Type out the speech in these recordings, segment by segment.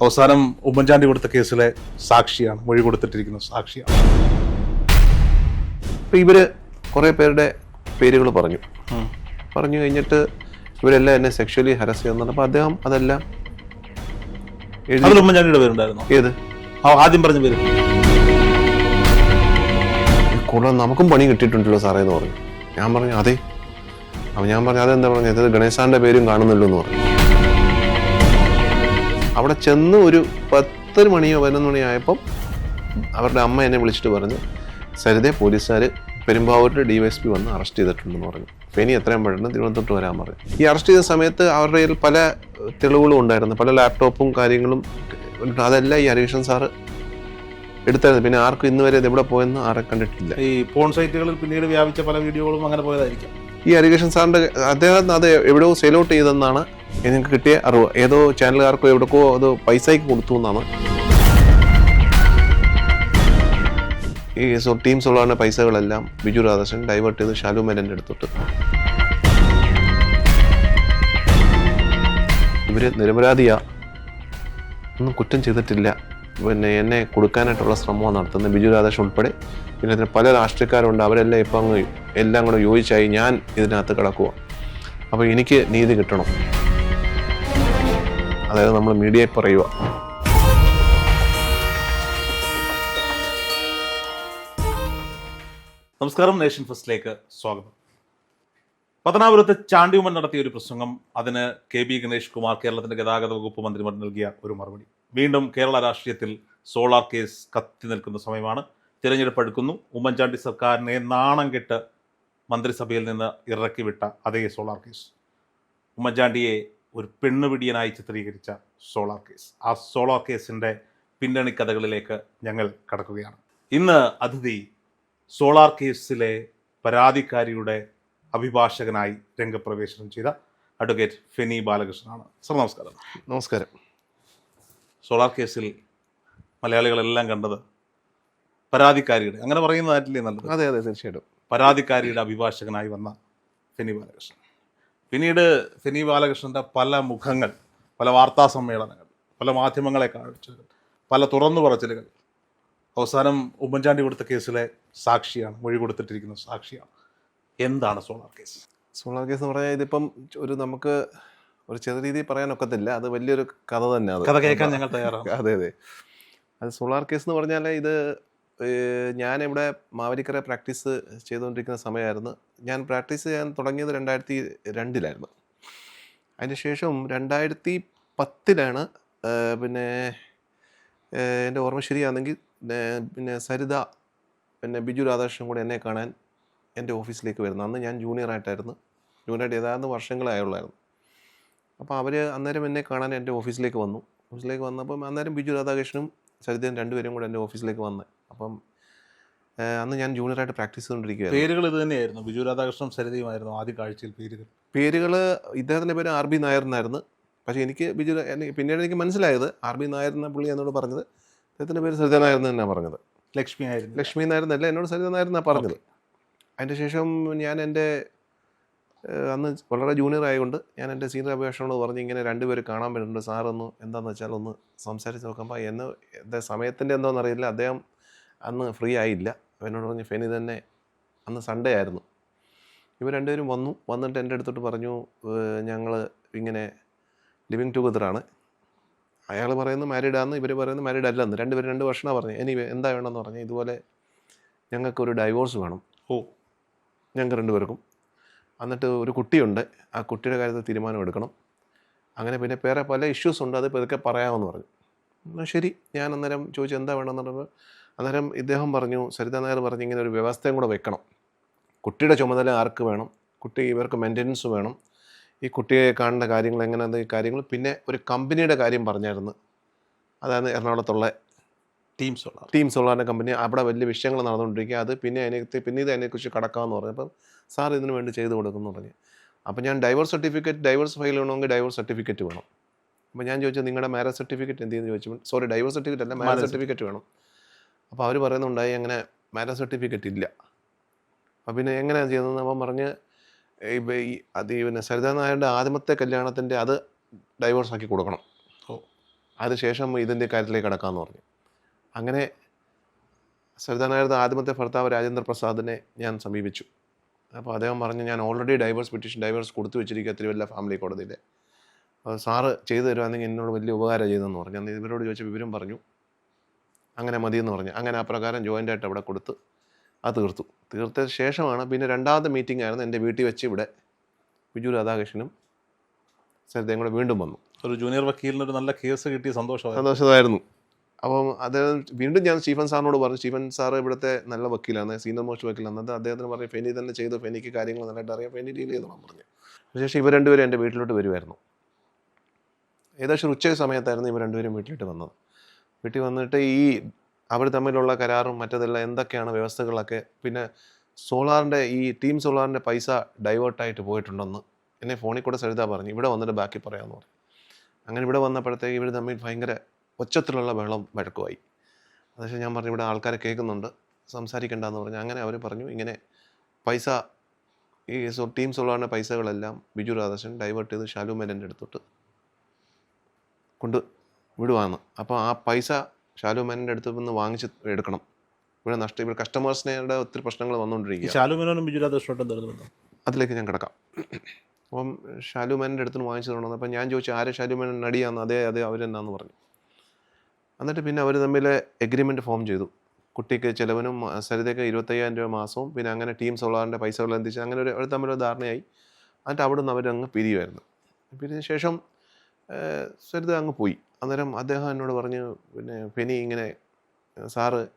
അവസാനം ഉമ്മൻചാണ്ടി കൊടുത്ത കേസിലെ സാക്ഷിയാണ് മൊഴി കൊടുത്തിട്ടിരിക്കുന്ന സാക്ഷിയാണ്. അപ്പോൾ ഇവർ കുറേ പേരുടെ പേരുകൾ പറഞ്ഞു. പറഞ്ഞു കഴിഞ്ഞിട്ട് ഇവരെല്ലാം എന്നെ സെക്ഷലി ഹരസ് ചെയ്യുന്നുണ്ട് അപ്പം അദ്ദേഹം അതെല്ലാം എഴുതി അതിൽ ഉമ്മൻചാണ്ടിയുടെ പേരുണ്ടായിരുന്നു? ഏത്? ആ ആദ്യം പറഞ്ഞ പേര്. കൂടുതൽ നമുക്കും പണി കിട്ടിയിട്ടുണ്ടല്ലോ സാറേ എന്ന് പറഞ്ഞു. ഞാൻ പറഞ്ഞു അതെ. അപ്പം ഞാൻ പറഞ്ഞു അതെന്താ പറഞ്ഞു? ഇത് ഗണേശാന്റെ പേരും കാണുന്നുള്ളൂ എന്ന് പറഞ്ഞു. അവിടെ ചെന്ന് ഒരു പത്ത് മണിയോ പതിനൊന്ന് മണിയോ ആയപ്പം അവരുടെ അമ്മ എന്നെ വിളിച്ചിട്ട് പറഞ്ഞു സരിതെ പോലീസുകാർ പെരുമ്പാവൂരിൽ ഡി വൈ എസ് പി വന്ന് അറസ്റ്റ് ചെയ്തിട്ടുണ്ടെന്ന് പറഞ്ഞു. ഫെനി എത്രയും പെട്ടെന്ന് തിരുവനന്തപുരത്ത് വരാൻ പറഞ്ഞു ഈ അറസ്റ്റ് ചെയ്ത സമയത്ത് അവരുടെ കയ്യിൽ പല തെളിവുകളും ഉണ്ടായിരുന്നു. പല ലാപ്ടോപ്പും കാര്യങ്ങളും അതല്ല അതെല്ലാം ഈ ഹരീഷൻ സാറ് എടുത്തായിരുന്നു. പിന്നെ ആർക്കും ഇന്ന് വരെ ഇത് എവിടെ പോയെന്ന് ആരെ കണ്ടിട്ടില്ല. ഈ ഫോൺ സൈറ്റുകളിൽ പിന്നീട് വ്യാപിച്ച പല വീഡിയോകളും അങ്ങനെ പോയതായിരിക്കാം. ഈ അരികേഷൻ സാറിന്റെ അദ്ദേഹം അത് എവിടെയോ സെയിൽ ഔട്ട് ചെയ്തെന്നാണ് എനിക്ക് കിട്ടിയ അറിവ്. ഏതോ ചാനലുകാർക്കോ എവിടേക്കോ അത് പൈസയ്ക്ക് കൊടുത്തു എന്നാണ്. ഈ ടീം സോളാറിന്റെ പൈസകളെല്ലാം ബിജു രാധാകൃഷ്ണൻ ഡൈവേർട്ട് ചെയ്ത് ഷാലു മേലന്റെ എടുത്തിട്ട് ഇവർ നിരപരാധിയാ. ഒന്നും കുറ്റം ചെയ്തിട്ടില്ല. പിന്നെ എന്നെ കൊടുക്കാനായിട്ടുള്ള ശ്രമം നടത്തുന്നത് ബിജു രാധാകൃഷ്ണൻ ഉൾപ്പെടെ. പിന്നെ ഇതിന് പല രാഷ്ട്രീയക്കാരുണ്ട്. അവരെല്ലാം ഇപ്പം അങ്ങ് എല്ലാം കൂടെ യോജിച്ചായി ഞാൻ ഇതിനകത്ത് കിടക്കുക അപ്പോൾ എനിക്ക് നീതി കിട്ടണം. അതായത് നമ്മൾ മീഡിയയിൽ പറയുക. നമസ്കാരം. നേഷൻ ഫസ്റ്റിലേക്ക് സ്വാഗതം. പത്തനാപുരത്ത് ചാണ്ടിയുമ്മൻ നടത്തിയ ഒരു പ്രസംഗം അതിന് കെ ബി ഗണേഷ് കുമാർ കേരളത്തിന്റെ ഗതാഗത വകുപ്പ് മന്ത്രിമാർ നൽകിയ ഒരു മറുപടി. വീണ്ടും കേരള രാഷ്ട്രീയത്തിൽ സോളാർ കേസ് കത്തി നിൽക്കുന്ന സമയമാണ്. തിരഞ്ഞെടുപ്പ് അടുക്കുന്നു ഉമ്മൻചാണ്ടി സർക്കാരിനെ നാണം കെട്ട് മന്ത്രിസഭയിൽ നിന്ന് ഇറക്കി വിട്ട അതേ സോളാർ കേസ്. ഉമ്മൻചാണ്ടിയെ ഒരു പെണ്ണുപിടിയനായി ചിത്രീകരിച്ച സോളാർ കേസ്. ആ സോളാർ കേസിന്റെ പിന്നണി കഥകളിലേക്ക് ഞങ്ങൾ കടക്കുകയാണ്. ഇന്ന് അതിഥി സോളാർ കേസിലെ പരാതിക്കാരിയുടെ അഭിഭാഷകനായി രംഗപ്രവേശനം ചെയ്ത അഡ്വക്കേറ്റ് ഫെനി ബാലകൃഷ്ണനാണ്. സർ നമസ്കാരം. നമസ്കാരം. സോളാർ കേസിൽ മലയാളികളെല്ലാം കണ്ടത് പരാതിക്കാരിയുടെ അങ്ങനെ പറയുന്നതായിട്ടില്ലേ നല്ലത്? അതെ അതെ തീർച്ചയായിട്ടും. പരാതിക്കാരിയുടെ അഭിഭാഷകനായി വന്ന ഫെനി ബാലകൃഷ്ണൻ. പിന്നീട് ഫെനി ബാലകൃഷ്ണന്റെ പല മുഖങ്ങൾ പല വാർത്താ സമ്മേളനങ്ങൾ പല മാധ്യമങ്ങളെ കാഴ്ചകൾ പല തുറന്നു പറച്ചിലുകൾ അവസാനം ഉമ്മൻചാണ്ടി കൊടുത്ത കേസിലെ സാക്ഷിയാണ് മൊഴി കൊടുത്തിട്ടിരിക്കുന്ന സാക്ഷിയാണ്. എന്താണ് സോളാർ കേസ്? സോളാർ കേസ് എന്ന് പറഞ്ഞാൽ ഇതിപ്പം ഒരു നമുക്ക് ഒരു ചെറിയ രീതിയിൽ പറയാനൊക്കത്തില്ല. അത് വലിയൊരു കഥ തന്നെ അത്. കഥ കേൾക്കാൻ ഞങ്ങൾ തയ്യാറാണ് അതെ അതെ. അത് സോളാർ കേസ് എന്ന് പറഞ്ഞാൽ ഇത് ഞാൻ ഞാനിവിടെ മാവലിക്കര പ്രാക്ടീസ് ചെയ്തുകൊണ്ടിരിക്കുന്ന സമയമായിരുന്നു. ഞാൻ പ്രാക്ടീസ് ചെയ്യാൻ തുടങ്ങിയത് രണ്ടായിരത്തി രണ്ടിലായിരുന്നു. അതിന് ശേഷം രണ്ടായിരത്തി പത്തിലാണ് പിന്നെ എന്റെ ഓർമ്മ ശരിയാണെങ്കിൽ പിന്നെ സരിത പിന്നെ ബിജു രാധാകൃഷ്ണൻ കൂടെ എന്നെ കാണാൻ എന്റെ ഓഫീസിലേക്ക് വരുന്നത്. അന്ന് ഞാൻ ജൂനിയർ ആയിട്ടായിരുന്നു. ജൂനിയർ ആയിട്ട് ഏതാണ്ട് വർഷങ്ങളായുള്ളായിരുന്നു. അപ്പോൾ അവർ അന്നേരം എന്നെ കാണാൻ എന്റെ ഓഫീസിലേക്ക് വന്നു. ഓഫീസിലേക്ക് വന്നപ്പം അന്നേരം ബിജു രാധാകൃഷ്ണനും സരിതയും രണ്ടുപേരും കൂടെ എന്റെ ഓഫീസിലേക്ക് വന്ന്. അപ്പം അന്ന് ഞാൻ ജൂനിയറായിട്ട് പ്രാക്ടീസ് ചെയ്തുകൊണ്ടിരിക്കുകയായിരുന്നു. പേരുകൾ ഇത് തന്നെയായിരുന്നു. ബിജു രാധാകൃഷ്ണൻ സരിതയുമായിരുന്നു ആദ്യ കാഴ്ചയിൽ പേരുകൾ. പേരുകൾ ഇദ്ദേഹത്തിന്റെ പേര് ആർ ബി നായർ എന്നായിരുന്നു. പക്ഷേ എനിക്ക് ബിജു പിന്നീട് എനിക്ക് മനസ്സിലായത് ആർ ബി നായർ എന്ന പുള്ളി എന്നോട് പറഞ്ഞത് അദ്ദേഹത്തിന്റെ പേര് സരിത നായർ എന്ന് തന്നെയാണ് പറഞ്ഞത്. ലക്ഷ്മി ആയിരുന്നു ലക്ഷ്മി നായർ എന്നല്ല എന്നോട് സരിത നായർ എന്നാണ് പറഞ്ഞത്. അതിന്റെ ശേഷം ഞാൻ എന്റെ അന്ന് വളരെ ജൂനിയർ ആയതുകൊണ്ട് ഞാൻ എന്റെ സീനിയർ അഭിഭാഷകനോട് പറഞ്ഞ് ഇങ്ങനെ രണ്ടുപേർ കാണാൻ പറ്റുന്നുണ്ട് സാറൊന്ന് എന്താണെന്ന് വെച്ചാൽ ഒന്ന് സംസാരിച്ച് നോക്കുമ്പോൾ എന്ന് എന്റെ സമയത്തിന്റെ എന്തോന്ന് അറിയില്ല. അദ്ദേഹം അന്ന് ഫ്രീ ആയില്ല. എന്നോട് പറഞ്ഞ് ഫെനി തന്നെ അന്ന് സൺഡേ ആയിരുന്നു. ഇവർ രണ്ടുപേരും വന്നു. വന്നിട്ട് എന്റെ അടുത്തോട്ട് പറഞ്ഞു ഞങ്ങൾ ഇങ്ങനെ ലിവിങ് ടുഗദറാണ് അയാൾ പറയുന്നത് മാരീഡാന്ന് ഇവർ പറയുന്നത് മാരീഡ് അല്ലെന്ന്. രണ്ടുപേരും രണ്ട് വർഷമാണ് പറഞ്ഞു. ഇനി എന്താ വേണമെന്ന് പറഞ്ഞു. ഇതുപോലെ ഞങ്ങൾക്കൊരു ഡൈവോഴ്സ് വേണം. ഓ. ഞങ്ങൾക്ക് രണ്ടുപേർക്കും. എന്നിട്ട് ഒരു കുട്ടിയുണ്ട്. ആ കുട്ടിയുടെ കാര്യത്തിൽ തീരുമാനം എടുക്കണം. അങ്ങനെ പിന്നെ വേറെ പല ഇഷ്യൂസ് ഉണ്ട്. അത് പതുക്കെ പറയാമെന്ന് പറഞ്ഞു. എന്നാൽ ശരി. ഞാൻ അന്നേരം ചോദിച്ചു എന്താ വേണമെന്ന് പറഞ്ഞപ്പോൾ അന്നേരം ഇദ്ദേഹം പറഞ്ഞു സരിത നായർ പറഞ്ഞു ഇങ്ങനെ ഒരു വ്യവസ്ഥയും കൂടെ വെക്കണം. കുട്ടിയുടെ ചുമതല ആർക്ക് വേണം? കുട്ടി ഇവർക്ക് മെയിന്റനൻസ് വേണം. ഈ കുട്ടിയെ കാണേണ്ട കാര്യങ്ങൾ എങ്ങനെയാണ്? ഈ കാര്യങ്ങൾ പിന്നെ ഒരു കമ്പനിയുടെ കാര്യം പറഞ്ഞായിരുന്നു. അതാണ് എറണാകുളത്തുള്ള ടീം സോളാർ ടീം സോളാറിന്റെ കമ്പനി അവിടെ വലിയ വിഷയങ്ങൾ നടന്നുകൊണ്ടിരിക്കുക. അത് പിന്നെ അതിനെ പിന്നെ ഇത് അതിനെക്കുറിച്ച് കടക്കാമെന്ന് പറഞ്ഞു അപ്പം സാർ ഇതിന് വേണ്ടി ചെയ്തു കൊടുക്കുന്നു പറഞ്ഞു. അപ്പോൾ ഞാൻ ഡൈവോഴ്സ് സർട്ടിഫിക്കറ്റ് ഡൈവോഴ്സ് ഫയൽ വേണമെങ്കിൽ ഡൈവോഴ്സ് സർട്ടിഫിക്കറ്റ് വേണം. അപ്പോൾ ഞാൻ ചോദിച്ചു നിങ്ങളുടെ മാരേജ് സർട്ടിഫിക്കറ്റ് എന്ത് ചെയ്യുന്നു ചോദിച്ചു. സോറി ഡൈവോഴ്സ് സർട്ടിഫിക്കറ്റ് അല്ല മാരേജ് സർട്ടിഫിക്കറ്റ് വേണം. അപ്പോൾ അവർ പറയുന്നുണ്ടായി അങ്ങനെ മാരേജ് സർട്ടിഫിക്കറ്റ് ഇല്ല. അപ്പോൾ പിന്നെ എങ്ങനെയാണ് ചെയ്യുന്നത് അപ്പം പറഞ്ഞ് ഈ അത് പിന്നെ സരിതാ നായരുടെ ആദ്യമത്തെ കല്യാണത്തിന്റെ അത് ഡൈവോഴ്സ് ആക്കി കൊടുക്കണം. ഓ. അതിനുശേഷം ഇതിന്റെ കാര്യത്തിലേക്ക് കടക്കാമെന്ന് പറഞ്ഞു. അങ്ങനെ സരിതാനായിരുന്ന ആദ്യമത്തെ ഭർത്താവ് രാജേന്ദ്ര പ്രസാദിനെ ഞാൻ സമീപിച്ചു. അപ്പോൾ അദ്ദേഹം പറഞ്ഞു ഞാൻ ഓൾറെഡി ഡൈവേഴ്സ് പെറ്റീഷൻ ഡൈവേഴ്സ് കൊടുത്തു വെച്ചിരിക്കുക തിരുവല്ല ഫാമിലി കോടതിയിൽ അപ്പോൾ സാറ് ചെയ്തു തരുവാണെങ്കിൽ എന്നോട് വലിയ ഉപകാരം ചെയ്തെന്ന് പറഞ്ഞു. അന്ന് ഇവരോട് ചോദിച്ച വിവരം പറഞ്ഞു. അങ്ങനെ മതിയെന്ന് പറഞ്ഞു. അങ്ങനെ ആ പ്രകാരം ജോയിന്റ് ആയിട്ട് അവിടെ കൊടുത്ത് അത് തീർത്തു. തീർത്ത ശേഷമാണ് പിന്നെ രണ്ടാമത്തെ മീറ്റിംഗ് ആയിരുന്നു എന്റെ വീട്ടിൽ വെച്ച് ഇവിടെ ബിജു രാധാകൃഷ്ണനും സരിതയും കൂടെ വീണ്ടും വന്നു. ഒരു ജൂനിയർ വക്കീലിന് ഒരു നല്ല കേസ് കിട്ടിയ സന്തോഷം സന്തോഷമായിരുന്നു. അപ്പം അദ്ദേഹം വീണ്ടും ഞാൻ സ്റ്റീഫൻ സാറിനോട് പറഞ്ഞു സ്റ്റീഫൻ സാർ ഇവിടുത്തെ നല്ല വക്കീലാണ് സീനിയർ മോസ്റ്റ് വക്കീലാണ്. അത് അദ്ദേഹത്തിന് പറഞ്ഞു ഫെനി തന്നെ ചെയ്തു ഫെനിക്ക് കാര്യങ്ങൾ നന്നായിട്ട് അറിയാം ഫെനി ഡീൽ ചെയ്തോളാം പറഞ്ഞു. അതിനുശേഷം ഇവർ രണ്ടുപേരും എന്റെ വീട്ടിലോട്ട് വരുമായിരുന്നു ഏകദേശം ഉച്ച സമയത്തായിരുന്നു ഇവർ രണ്ടുപേരും വീട്ടിലോട്ട് വന്നത്. വീട്ടിൽ വന്നിട്ട് ഈ അവർ തമ്മിലുള്ള കരാറും മറ്റതെല്ലാം എന്തൊക്കെയാണ് വ്യവസ്ഥകളൊക്കെ പിന്നെ സോളാറിന്റെ ഈ ടീം സോളാറിന്റെ പൈസ ഡൈവേർട്ടായിട്ട് പോയിട്ടുണ്ടെന്ന് എന്നെ ഫോണിൽ കൂടെ സരിത പറഞ്ഞു ഇവിടെ വന്നിട്ട് ബാക്കി പറയാമെന്ന് പറഞ്ഞു. അങ്ങനെ ഇവിടെ വന്നപ്പോഴത്തേക്ക് ഇവർ തമ്മിൽ ഭയങ്കര ഒച്ചത്തിലുള്ള വെള്ളം വഴക്കുമായി. അതുശേഷം ഞാൻ പറഞ്ഞു ഇവിടെ ആൾക്കാരെ കേൾക്കുന്നുണ്ട് സംസാരിക്കേണ്ടെന്ന് പറഞ്ഞു. അങ്ങനെ അവർ പറഞ്ഞു ഇങ്ങനെ പൈസ ഈ ടീംസ് സോളാറിന്റെ പൈസകളെല്ലാം ബിജു രാധാകൃഷ്ണൻ ഡൈവേർട്ട് ചെയ്ത് ഷാലു മേനന്റെ അടുത്തോട്ട് കൊണ്ട് വിടുവാന്ന്. അപ്പോൾ ആ പൈസ ഷാലു മേനന്റെ അടുത്ത് നിന്ന് വാങ്ങിച്ച് എടുക്കണം. ഇവിടെ നഷ്ടം ഇവിടെ കസ്റ്റമേഴ്സിനെ ഒത്തിരി പ്രശ്നങ്ങൾ വന്നുകൊണ്ടിരിക്കുക ഷാലു മേനോനും ബിജു രാധാകൃഷ്ണനും അതിലേക്ക് ഞാൻ കിടക്കാം. അപ്പം ഷാലു മേനന്റെ അടുത്ത് നിന്ന് വാങ്ങിച്ചു തുടങ്ങുന്നത് അപ്പം ഞാൻ ചോദിച്ചു ആരെ ഷാലു മേനൻ നടിയാന്ന്? അതേ അതേ അവരെന്നാന്ന് പറഞ്ഞു. എന്നിട്ട് പിന്നെ അവർ തമ്മിൽ എഗ്രിമെന്റ് ഫോം ചെയ്തു. കുട്ടിക്ക് ചിലവനും സരിതയ്ക്ക് ഇരുപത്തയ്യായിരം രൂപ മാസവും പിന്നെ അങ്ങനെ ടീം സോളാറിന്റെ പൈസകൾ എന്തിച്ച് അങ്ങനെ ഒരു അവർ തമ്മിലൊരു ധാരണയായി. എന്നിട്ട് അവിടെ നിന്ന് അവരങ്ങ് പിരിയുമായിരുന്നു പിരിഞ്ഞ ശേഷം സരിത അങ്ങ് പോയി. അന്നേരം അദ്ദേഹം എന്നോട് പറഞ്ഞു പിന്നെ ഫെനി ഇങ്ങനെ സാറ്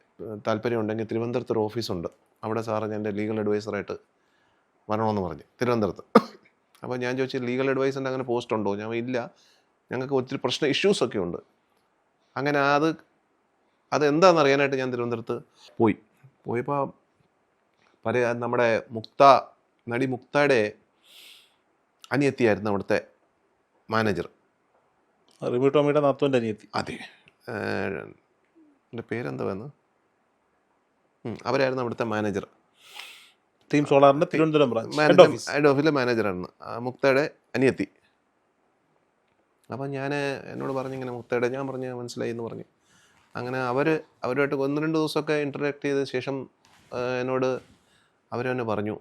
താല്പര്യമുണ്ടെങ്കിൽ തിരുവനന്തപുരത്ത് ഒരു ഓഫീസുണ്ട്. അവിടെ സാറ് എന്റെ ലീഗൽ അഡ്വൈസറായിട്ട് വരണമെന്ന് പറഞ്ഞു. തിരുവനന്തപുരത്ത്. അപ്പോൾ ഞാൻ ചോദിച്ചു ലീഗൽ അഡ്വൈസറിന്റെ അങ്ങനെ പോസ്റ്റ് ഉണ്ടോ? ഞാൻ ഇല്ല. ഞങ്ങൾക്ക് ഒത്തിരി പ്രശ്ന ഇഷ്യൂസൊക്കെ ഉണ്ട്. അങ്ങനെ അത് അത് എന്താണെന്ന് അറിയാനായിട്ട് ഞാൻ തിരുവനന്തപുരത്ത് പോയി. പോയപ്പോൾ പല നമ്മുടെ മുക്ത നടി മുക്തയുടെ അനിയത്തിയായിരുന്നു അവിടുത്തെ മാനേജർ. റിമി ടോമിയുടെ നാത്തുവിന്റെ അനിയത്തി. അതെ. എന്റെ പേരെന്താ അവരായിരുന്നു അവിടുത്തെ മാനേജർ. ടീം സോളാറിന്റെ തിരുവനന്തപുരം ബ്രാഞ്ച് ഹെഡ് ഓഫീസിലെ മാനേജറായിരുന്നു. മുക്തയുടെ അനിയത്തി. അപ്പം ഞാൻ എന്നോട് പറഞ്ഞു ഇങ്ങനെ മുത്തയുടെ ഞാൻ പറഞ്ഞു മനസ്സിലായി എന്ന് പറഞ്ഞു. അങ്ങനെ അവർ അവരുമായിട്ട് ഒന്ന് രണ്ട് ദിവസമൊക്കെ ഇന്ററാക്ട് ചെയ്ത ശേഷം എന്നോട് അവർ തന്നെ പറഞ്ഞു.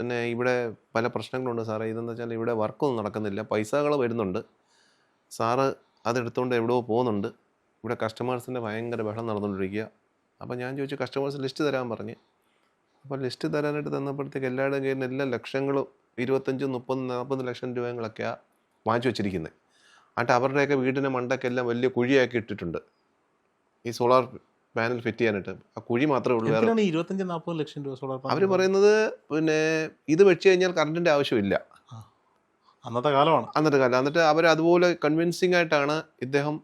പിന്നെ ഇവിടെ പല പ്രശ്നങ്ങളുണ്ട് സാറേ. ഇതെന്ന് വെച്ചാൽ ഇവിടെ വർക്കൊന്നും നടക്കുന്നില്ല. പൈസകൾ വരുന്നുണ്ട്. സാറ് അതെടുത്തുകൊണ്ട് എവിടെയോ പോകുന്നുണ്ട്. ഇവിടെ കസ്റ്റമേഴ്സിന്റെ ഭയങ്കര ബഹളം നടന്നുകൊണ്ടിരിക്കുക അപ്പോൾ ഞാൻ ചോദിച്ചു കസ്റ്റമേഴ്സ് ലിസ്റ്റ് തരാൻ പറഞ്ഞ്. അപ്പോൾ ലിസ്റ്റ് തരാനായിട്ട് തന്നപ്പോഴത്തേക്ക് എല്ലാവരുടെയും കയ്യിൽ എല്ലാ ലക്ഷങ്ങളും ഇരുപത്തഞ്ച് മുപ്പത് നാൽപ്പത് ലക്ഷം രൂപകളൊക്കെയാണ് വാങ്ങിച്ചു വെച്ചിരിക്കുന്നത് എന്നിട്ട് അവരുടെയൊക്കെ വീടിന്റെ മണ്ടക്കെല്ലാം വലിയ കുഴിയാക്കി ഇട്ടിട്ടുണ്ട്. ഈ സോളാർ പാനൽ ഫിറ്റ് ചെയ്യാനായിട്ട്. ആ കുഴി മാത്രമേ ഉള്ളൂ ഇരുപത്തഞ്ച് നാൽപ്പത് ലക്ഷം രൂപ സോളാർ അവർ പറയുന്നത് പിന്നെ ഇത് വെച്ച് കഴിഞ്ഞാൽ കറണ്ടിന്റെ ആവശ്യമില്ല. അന്നത്തെ കാലമാണ്. അന്നത്തെ കാലം. എന്നിട്ട് അവർ അതുപോലെ കൺവിൻസിങ് ആയിട്ടാണ് ഇദ്ദേഹം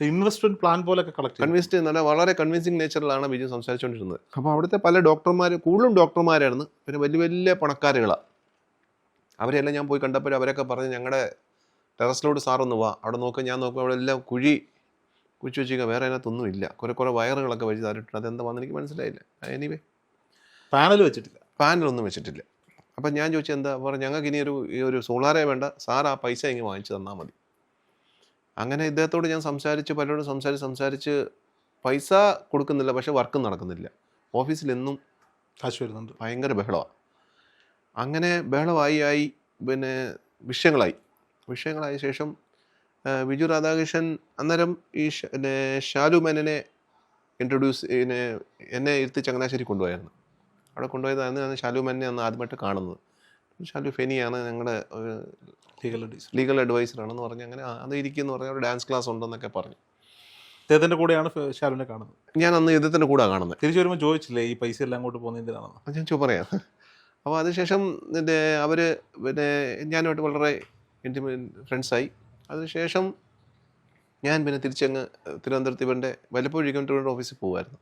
ഇൻവെസ്റ്റ്മെന്റ് പ്ലാൻ പോലൊക്കെ കളക്ട് കൺവിൻസ് പറഞ്ഞാൽ വളരെ കൺവിൻസിങ് നേച്ചറിലാണ് ബിജു സംസാരിച്ചുകൊണ്ടിരുന്നത് അപ്പോൾ അവിടുത്തെ പല ഡോക്ടർമാർ കൂടുതലും ഡോക്ടർമാരായിരുന്നു പിന്നെ വലിയ വലിയ പണക്കാരുകളാണ് അവരെല്ലാം ഞാൻ പോയി കണ്ടപ്പോൾ അവരൊക്കെ പറഞ്ഞ് ഞങ്ങളുടെ ടെറസിലോട് സാറൊന്ന് വാ. അവിടെ നോക്കുക ഞാൻ നോക്കും അവിടെ എല്ലാം കുഴി കുഴിച്ച് വെച്ചിരിക്കുക വേറെ അതിനകത്തൊന്നും ഇല്ല കുറേ കുറേ വയറുകളൊക്കെ വെച്ച് തരിട്ടുണ്ട് അതെന്താണെന്ന് എനിക്ക് മനസ്സിലായില്ല. എനിവേ പാനൽ വെച്ചിട്ടില്ല. പാനലൊന്നും വെച്ചിട്ടില്ല. അപ്പം ഞാൻ ചോദിച്ചു എന്താ? പറഞ്ഞു ഞങ്ങൾക്ക് ഇനി ഒരു ഈ ഒരു സോളാറേ വേണ്ട. സാർ ആ പൈസ ഇങ്ങ് വാങ്ങിച്ചു തന്നാൽ മതി. അങ്ങനെ ഇദ്ദേഹത്തോട് ഞാൻ സംസാരിച്ച് പലരോടും സംസാരിച്ച് സംസാരിച്ച് പൈസ കൊടുക്കുന്നില്ല പക്ഷെ വർക്കും നടക്കുന്നില്ല. ഓഫീസിൽ എന്നും കാശ് വരുന്നുണ്ട്. ഭയങ്കര ബഹളമാണ് അങ്ങനെ ബഹളമായി ആയി പിന്നെ വിഷയങ്ങളായി. വിഷയങ്ങളായ ശേഷം വിജു ബിജു രാധാകൃഷ്ണൻ അന്നേരം ഈ ഷാലു മേനനെ ഇൻട്രൊഡ്യൂസ് പിന്നെ എന്നെ ഇരുത്തി ചങ്ങനാശ്ശേരി കൊണ്ടുപോയായിരുന്നു. അവിടെ കൊണ്ടുപോയതാണ് ഞാൻ ഷാലു മേനെ അന്ന് ആദ്യമായിട്ട് കാണുന്നത്. ഷാലു ഫെനിയാണ് ഞങ്ങളുടെ ഒരു ലീഗൽ അഡ്വൈസർ ലീഗൽ അഡ്വൈസറാണെന്ന് പറഞ്ഞ് അങ്ങനെ അത് ഇരിക്കുമെന്ന് പറഞ്ഞ് അവിടെ ഡാൻസ് ക്ലാസ് ഉണ്ടെന്നൊക്കെ പറഞ്ഞു. അദ്ദേഹത്തിന്റെ കൂടെയാണ് ഷാലുവിനെ കാണുന്നത്. ഞാൻ അന്ന് ഇദ്ദേഹത്തിന്റെ കൂടെ കാണുന്നത്. തിരിച്ചു വരുമ്പോൾ ചോദിച്ചില്ലേ ഈ പൈസ എല്ലാം അങ്ങോട്ട് പോകുന്നത് എന്തിനാണെന്ന്? അത് ഞാൻ ചോ പറയാം. അപ്പോൾ അതിനുശേഷം അവർ പിന്നെ ഞാനുമായിട്ട് വളരെ ഇന്റിമേറ്റ് ഫ്രണ്ട്സായി അതിനുശേഷം ഞാൻ പിന്നെ തിരിച്ചങ്ങ് തിരുവനന്തപുരത്ത് ഇവന്റെ വല്ലപ്പോഴും ഇരിക്കുന്ന ഓഫീസിൽ പോകുമായിരുന്നു